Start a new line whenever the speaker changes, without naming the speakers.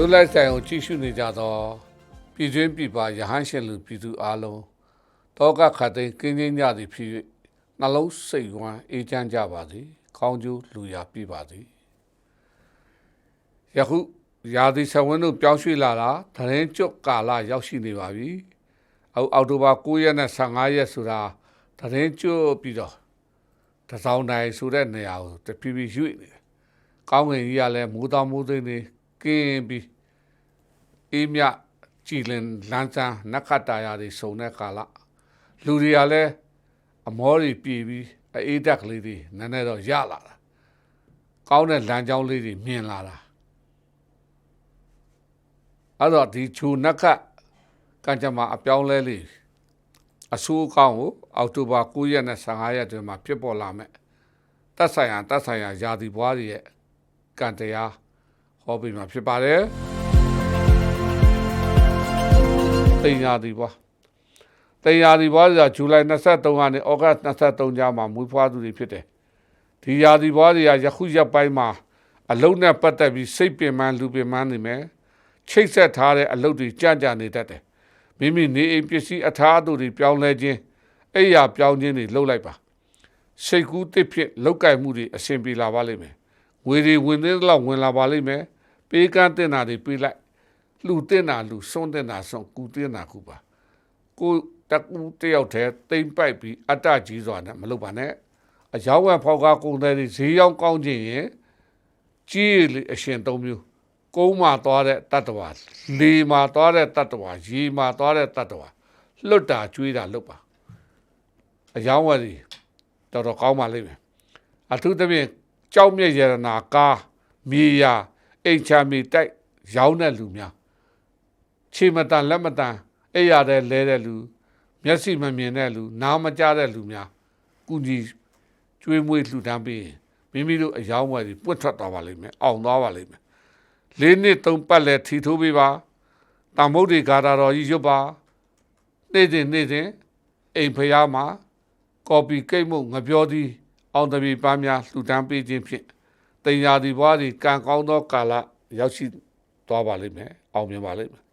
ရုပ်လိုက်ဆိုင်ကိုကြည့်ရှုနေကြသောပြည်တွင်းပြည်ပရဟန်းရှင်လူပြည်သူအလုံးတောကခတ်သိမ်းကင်းကျင်းကြသည်ဖြစ်၍နှလုံးစိတ်ဝမ်းအေးချမ်းကြပါစေကောင်းကျိုးလူရာပြပါစေယခုရာသီဆဝင်းတို့ပြောင်းရွှေ့လာတာတရင်ကျွတ်ကာလရောက်ရှိနေပါပြီအောက်အောက်တိုဘာ9ရက်နဲ့15ရက်ဆိုတာတရင်ကျွတ်ပြီးတော့တစောင်းတိုင်းဆိုတဲ့နေရာကိုတဖြည်းဖြည်းရွေ့နေတယ်ကောင်းငင်ကြီးကလည်းမိုးတောင်မိုးသိမ်းနေ ကင်းပြီးအေးမြကြည်လင်လန်းဆန်းနက္ခတ္တရာတွေစုံတဲ့ကာလလူတွေကလည်းအမောတွေပြေပြီးအေးတက်ကလေးတွေနည်းနည်းတော့ရလာတာကောင်းတဲ့လမ်းကြောင်းလေးတွေမြင်လာတာအဲ့တော့ဒီခြူနက္ခတ်ကံကြမ္မာအပြောင်းလဲလေးအဆိုးအကောင်းကိုအောက်တိုဘာ9ရက်နဲ့15ရက်တွင်မှာဖြစ်ပေါ်လာမယ်တက်ဆိုင်ရာတက်ဆိုင်ရာယာတီဘွားတွေရဲ့ကံတရား ဟောပြီးမှာဖြစ်ပါတယ်တင်ယာတီဘွားတင်ယာတီဘွားဆိုတာဇူလိုင်23ကနေဩဂတ်23ကြားမှာမွေးဖွားသူတွေဖြစ်တယ်ဒီယာတီဘွားတွေကယခုရက်ပိုင်းမှာအလုံးနဲ့ပတ်သက်ပြီးစိတ်ပင်ပန်းလူပင်ပန်းနေမယ်ချိတ်ဆက်ထားတဲ့အလုပ်တွေကြံ့ကြံ့နေတတ်တယ်မိမိနေအိမ်ပစ္စည်းအထားအသူတွေပြောင်းလဲခြင်းအိယာပြောင်းခြင်းတွေလှုပ်လိုက်ပါစိတ်ကူးတစ်ဖြစ်လောက်ကင်မှုတွေအဆင်ပြေလာပါလိမ့်မယ်ငွေတွေဝင်သေးတော့ဝင်လာပါလိမ့်မယ် ပေးကမ်းတင်တာတွေပေးလိုက်လှူတင်တာလှူစွန့်တင်တာစွန့်ကူတင်တာကူပါကိုတကူတယောက်တည်းတိမ့်ပိုက်ပြီးအတ္တကြီးစွာနဲ့မလုပ်ပါနဲ့အယောင်းဝဖောက်ကားကုန်တဲ့ဈေးရောက်ကောင်းခြင်းရင်ကြီးလေအရှင်သုံးမျိုးကုန်းမှာသွားတဲ့တတ္တဝါလေမှာသွားတဲ့တတ္တဝါရေမှာသွားတဲ့တတ္တဝါလွတ်တာကျွေးတာလွတ်ပါအယောင်းဝတွေတော်တော်ကောင်းပါလိမ့်မယ်အထူးသဖြင့်ကြောက်မြက်ရတနာကားမြေယာ အိမ်ချမ်းမြေတိုက်ရောင်းတဲ့လူများခြေမတန်လက်မတန်အဲ့ရတဲ့လဲတဲ့လူမျက်စိမမြင်တဲ့လူနားမကြားတဲ့လူများကုညီကျွေးမွေးလှူဒန်းပေးရင်မိမိတို့အယောင်းဝယ်တွေပွတ်ထွက်သွားပါလိမ့်မယ်အောင်သွားပါလိမ့်မယ်လေးနှစ်သုံးပတ်လဲထီထိုးပေးပါတမ္မုဒ္ဒေဂါတာတော်ကြီးရွတ်ပါနေ့စဉ်နေ့စဉ်အိမ်ဖျားမှာကော်ပီကိတ်မှုငပြောသည်အောင်တပီပန်းများလှူဒန်းပေးခြင်းဖြင့် တင်ညာဒီဘွားဒီကံကောင်းသောကာလရောက်ရှိသွားပါလိမ့်မယ်အောင်မြင်ပါလိမ့်မယ်